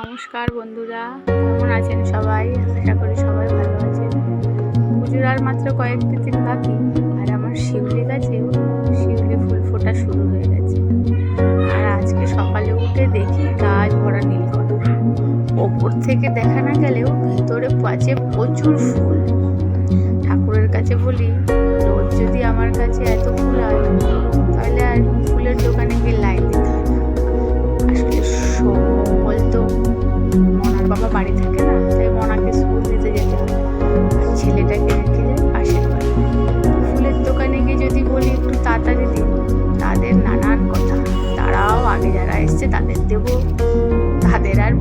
নমস্কার বন্ধুরা, কেমন আছেন সবাই? আশা করি সবাই ভালো আছেন। পুজোর আর মাত্র কয়েকটি দিন বাকি, আর আমার শিউলি গাছেও শিউলি ফুল ফোটা শুরু হয়ে গেছে। আর আজকে সকালে উঠে দেখি গাছ ভরা নীলকণ্ঠ। ওপর থেকে দেখা না গেলেও ভিতরে পাচে প্রচুর ফুল। ঠাকুরের কাছে বলি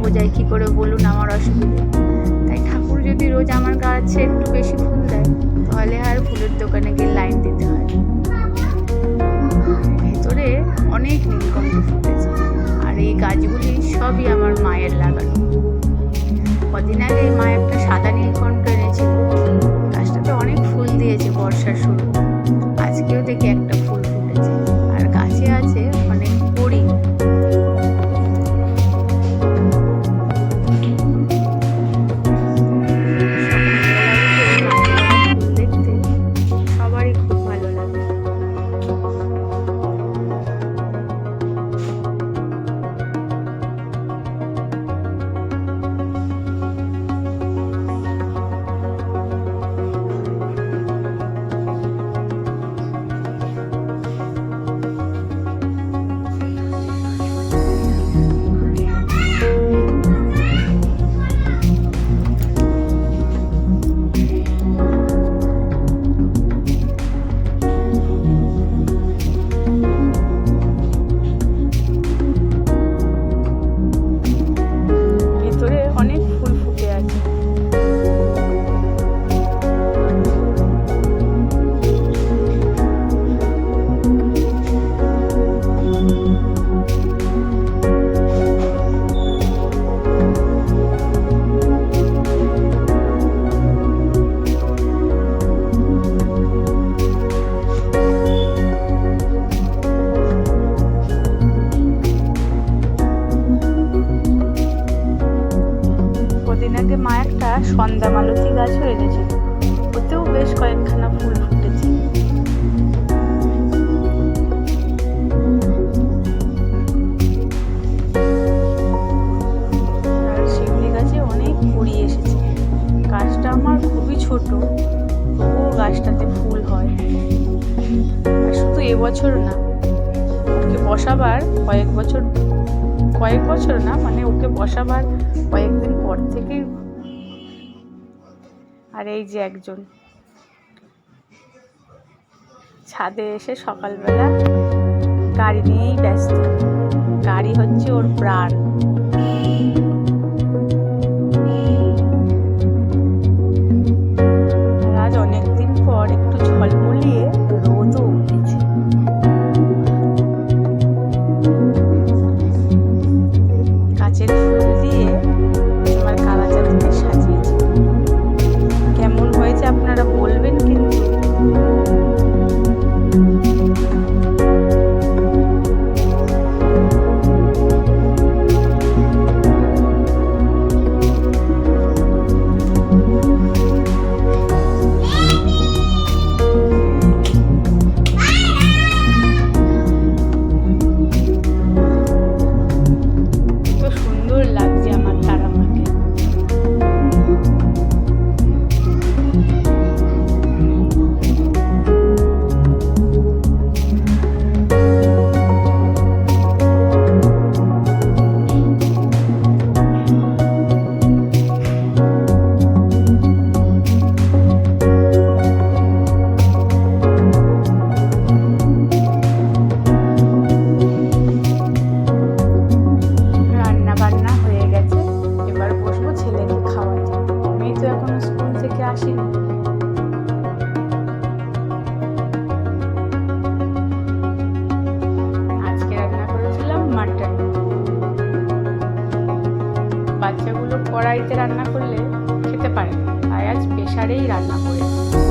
বোঝাই কী করে বলুন আমার অসুবিধে? তাই ঠাকুর যদি রোজ আমার কাছে একটু বেশি ফুল দেয়, তাহলে আর ফুলের দোকানে গিয়ে লাইন দিতে হয় ভেতরে অনেক নীলকণ্ঠ ফুটেছে, আর এই গাছগুলি সবই আমার মায়ের লাগানো। কদিন আগে মা একটা সাদা নীলকণ্ঠ এনেছিল, গাছটাতে অনেক ফুল দিয়েছে বর্ষার শুরু। আজকেও দেখি একটা গাছও এনেছিল ওতেও বেশ কয়েকখানা ফুল ফুটেছে। শিউলি গাছে অনেক কুড়ি এসেছে। গাছটা আমার খুবই ছোট, তবুও গাছটাতে ফুল হয়। শুধু এবছর না, ওকে বসাবার কয়েক বছর কয়েক বছর না মানে ওকে বসাবার কয়েকদিন পর থেকেই আর এই যে একজন। ছাদে এসে সকালবেলা গাড়ি নিয়েই ব্যস্ত। গাড়ি হচ্ছে ওর প্রাণ। রান্না করলে খেতে পারে তাই আজ প্রেশারেই রান্না করেছি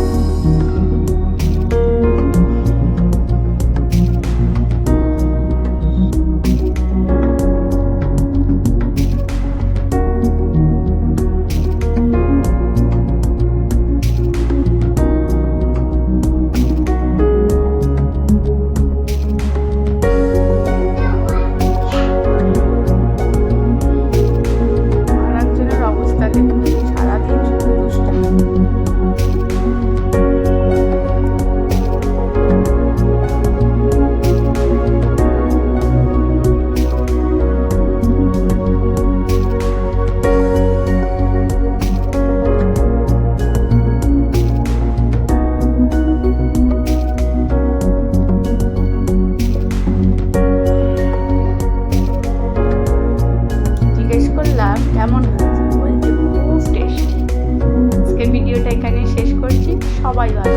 Why? are you?